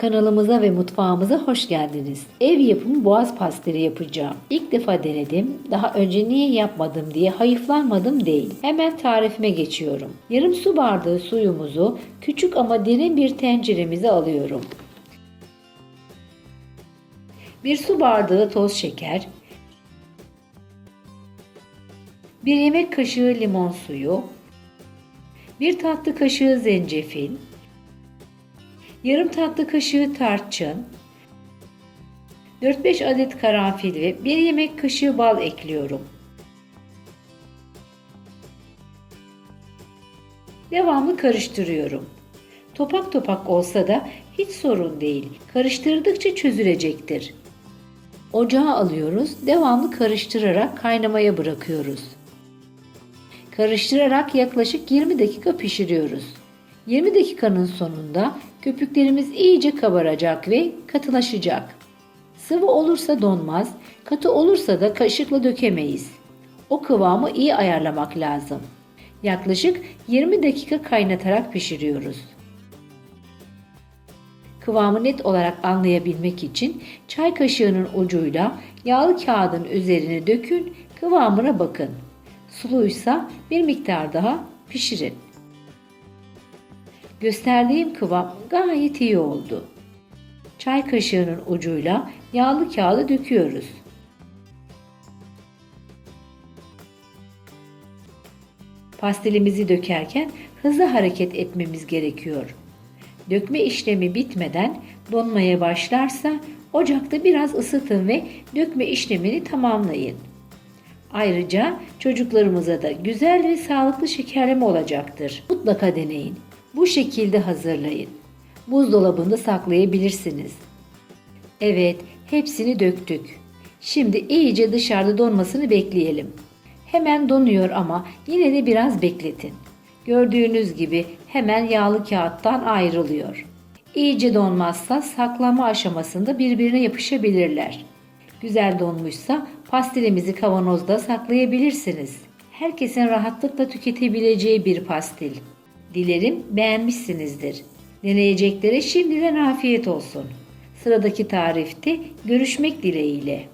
Kanalımıza ve mutfağımıza hoş geldiniz. Ev yapımı boğaz pastili yapacağım. İlk defa denedim. Daha önce niye yapmadım diye hayıflanmadım değil. Hemen tarifime geçiyorum. Yarım su bardağı suyumuzu küçük ama derin bir tenceremize alıyorum. Bir su bardağı toz şeker, bir yemek kaşığı limon suyu, bir tatlı kaşığı zencefil, yarım tatlı kaşığı tarçın, 4-5 adet karanfil ve 1 yemek kaşığı bal ekliyorum. Devamlı karıştırıyorum. Topak topak olsa da hiç sorun değil. Karıştırdıkça çözülecektir. Ocağa alıyoruz. Devamlı karıştırarak kaynamaya bırakıyoruz. Karıştırarak yaklaşık 20 dakika pişiriyoruz. 20 dakikanın sonunda köpüklerimiz iyice kabaracak ve katılaşacak. Sıvı olursa donmaz, katı olursa da kaşıkla dökemeyiz. O kıvamı iyi ayarlamak lazım. Yaklaşık 20 dakika kaynatarak pişiriyoruz. Kıvamı net olarak anlayabilmek için çay kaşığının ucuyla yağlı kağıdın üzerine dökün, kıvamına bakın. Suluysa bir miktar daha pişirin. Gösterdiğim kıvam gayet iyi oldu. Çay kaşığının ucuyla yağlı kağıdı döküyoruz. Pastelimizi dökerken hızlı hareket etmemiz gerekiyor. Dökme işlemi bitmeden donmaya başlarsa ocakta biraz ısıtın ve dökme işlemini tamamlayın. Ayrıca çocuklarımıza da güzel ve sağlıklı şekerleme olacaktır. Mutlaka deneyin. Bu şekilde hazırlayın. Buzdolabında saklayabilirsiniz. Evet, hepsini döktük. Şimdi iyice dışarıda donmasını bekleyelim. Hemen donuyor ama yine de biraz bekletin. Gördüğünüz gibi hemen yağlı kağıttan ayrılıyor. İyice donmazsa saklama aşamasında birbirine yapışabilirler. Güzel donmuşsa pastilimizi kavanozda saklayabilirsiniz. Herkesin rahatlıkla tüketebileceği bir pastil. Dilerim beğenmişsinizdir. Deneyeceklere şimdiden afiyet olsun. Sıradaki tarifte görüşmek dileğiyle.